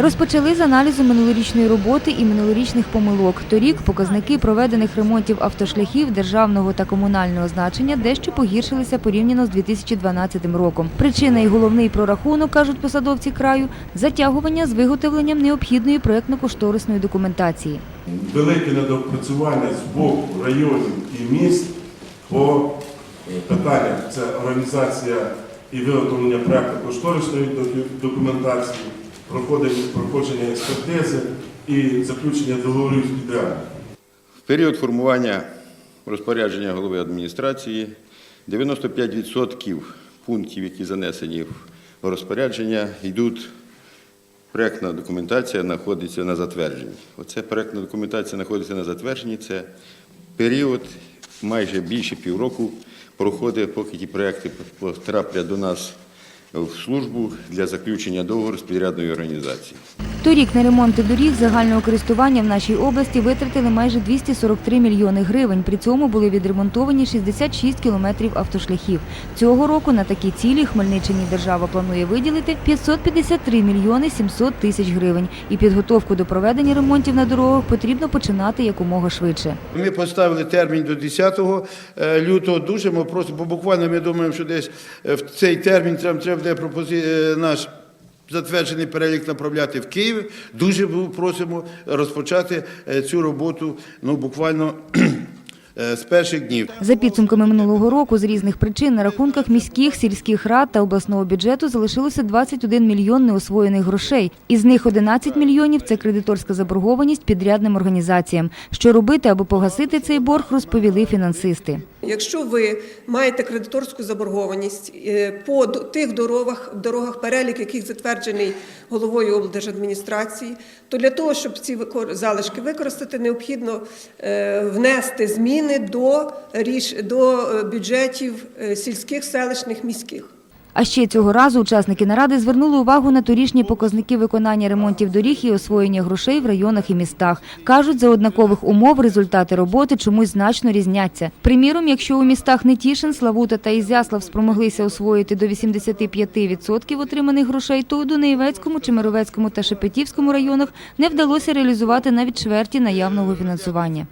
Розпочали з аналізу минулорічної роботи і минулорічних помилок. Торік показники проведених ремонтів автошляхів державного та комунального значення дещо погіршилися порівняно з 2012 роком. Причина і головний прорахунок, кажуть посадовці краю, затягування з виготовленням необхідної проєктно-кошторисної документації. велике недопрацювання з боку районів і міст по е, питаннях. Це організація і виготовлення проекту кошторисної документації, проходження, експертизи і заключення договорів з підрядником. В період формування розпорядження голови адміністрації 95% пунктів, які занесені в розпорядження, йдуть. Проектна документація знаходиться на затвердженні. Оце проектна документація знаходиться на затвердженні. Це період майже більше півроку проходить, поки ті проекти потраплять до нас в службу для заключення договору з підрядною організацією. Торік на ремонти доріг загального користування в нашій області витратили майже 243 мільйони гривень. При цьому були відремонтовані 66 кілометрів автошляхів. Цього року на такі цілі Хмельниччині держава планує виділити 553 мільйони 700 тисяч гривень. І підготовку до проведення ремонтів на дорогах потрібно починати якомога швидше. Ми поставили термін до 10 е, лютого. Дуже ми просимо, бо буквально ми думаємо, що десь е, в цей термін треба, буде пропози... е, наш затверджений перелік направляти в Київ. Дуже просимо розпочати е, цю роботу ну, буквально е, з перших днів. За підсумками минулого року з різних причин на рахунках міських, сільських рад та обласного бюджету залишилося 21 мільйон неосвоєних грошей. Із них 11 мільйонів це кредиторська заборгованість підрядним організаціям. Що робити, аби погасити цей борг, розповіли фінансисти. Якщо ви маєте кредиторську заборгованість е, по тих дорогах, дорогах перелік, яких затверджений головою облдержадміністрації, то для того, щоб ці залишки використати, необхідно е, внести зміни до до е, бюджетів сільських, селищних, міських. А ще цього разу учасники наради звернули увагу на торічні показники виконання ремонтів доріг і освоєння грошей в районах і містах. Кажуть, за однакових умов результати роботи чомусь значно різняться. Приміром, якщо у містах Нетішин, Славута та Ізяслав спромоглися освоїти до 85% отриманих грошей, то у Дунаєвецькому, Чемеровецькому та Шепетівському районах не вдалося реалізувати навіть чверті наявного фінансування.